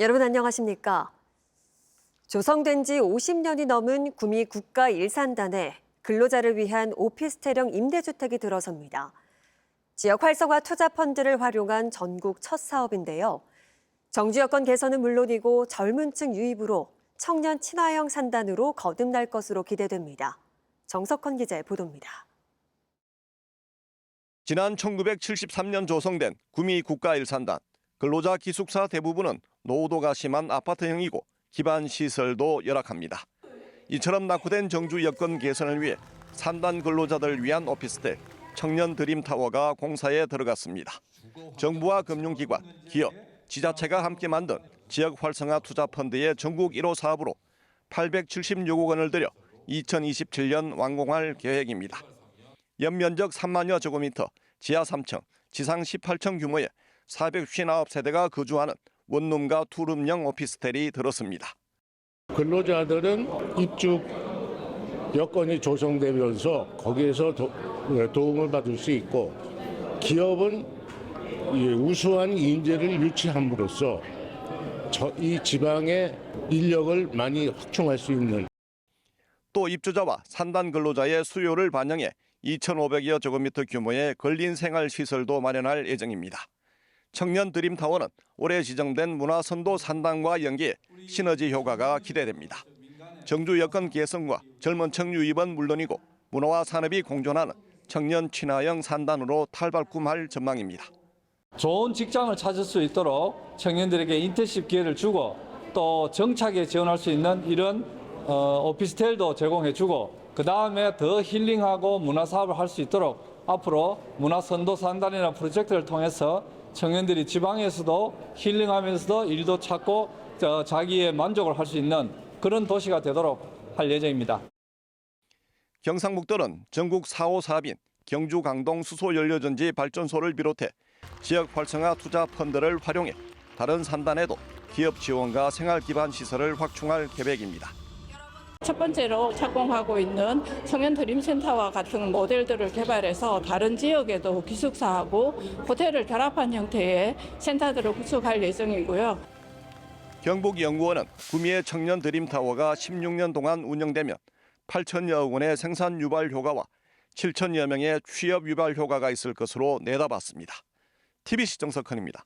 여러분 안녕하십니까? 조성된 지 50년이 넘은 구미 국가 일산단에 근로자를 위한 오피스텔형 임대주택이 들어섭니다. 지역 활성화 투자 펀드를 활용한 전국 첫 사업인데요. 정주 여건 개선은 물론이고 젊은 층 유입으로 청년 친화형 산단으로 거듭날 것으로 기대됩니다. 정석헌 기자의 보도입니다. 지난 1973년 조성된 구미 국가 일산단 근로자 기숙사 대부분은 노후도가 심한 아파트형이고 기반 시설도 열악합니다. 이처럼 낙후된 정주 여건 개선을 위해 산단 근로자들 위한 오피스텔 청년 드림타워가 공사에 들어갔습니다. 정부와 금융기관, 기업, 지자체가 함께 만든 지역 활성화 투자 펀드의 전국 1호 사업으로 876억 원을 들여 2027년 완공할 계획입니다. 연면적 3만여 제곱미터, 지하 3층, 지상 18층 규모의 459세대가 거주하는 원룸과 투룸형 오피스텔이 들었습니다. 근로자들은 입주 여건이 조성되면서 거기에서 도, 움을 받을 수 있고 기업은 이 우수한 인재를 유치함으로써 저, 이 지방의 인력을 많이 확충할 수 있는 또 입주자와 산단 근로자의 수요를 반영해 2,500여 제곱미터 규모의 근린 생활 시설도 마련할 예정입니다. 청년 드림 타워는 올해 지정된 문화선도 산단과 연계해 시너지 효과가 기대됩니다. 정주 여건 개선과 젊은 층 유입은 물론이고 문화와 산업이 공존하는 청년 친화형 산단으로 탈바꿈할 전망입니다. 좋은 직장을 찾을 수 있도록 청년들에게 인턴십 기회를 주고 또 정착에 지원할 수 있는 이런 어, 오피스텔도 제공해주고 그 다음에 더 힐링하고 문화 사업을 할 수 있도록 앞으로 문화 선도 산단이라는 프로젝트를 통해서 청년들이 지방에서도 힐링하면서도 일도 찾고 저, 자기의 만족을 할 수 있는 그런 도시가 되도록 할 예정입니다. 경상북도는 전국 4호 사업인 경주 강동 수소 연료전지 발전소를 비롯해 지역 활성화 투자 펀드를 활용해 다른 산단에도 기업 지원과 생활 기반 시설을 확충할 계획입니다. 첫 번째로 착공하고 있는 청년 드림센터와 같은 모델들을 개발해서 다른 지역에도 기숙사하고 호텔을 결합한 형태의 센터들을 구축할 예정이고요. 경북연구원은 구미의 청년 드림타워가 16년 동안 운영되면 8천여 원의 생산 유발 효과와 7천여 명의 취업 유발 효과가 있을 것으로 내다봤습니다. TBC 정석헌입니다.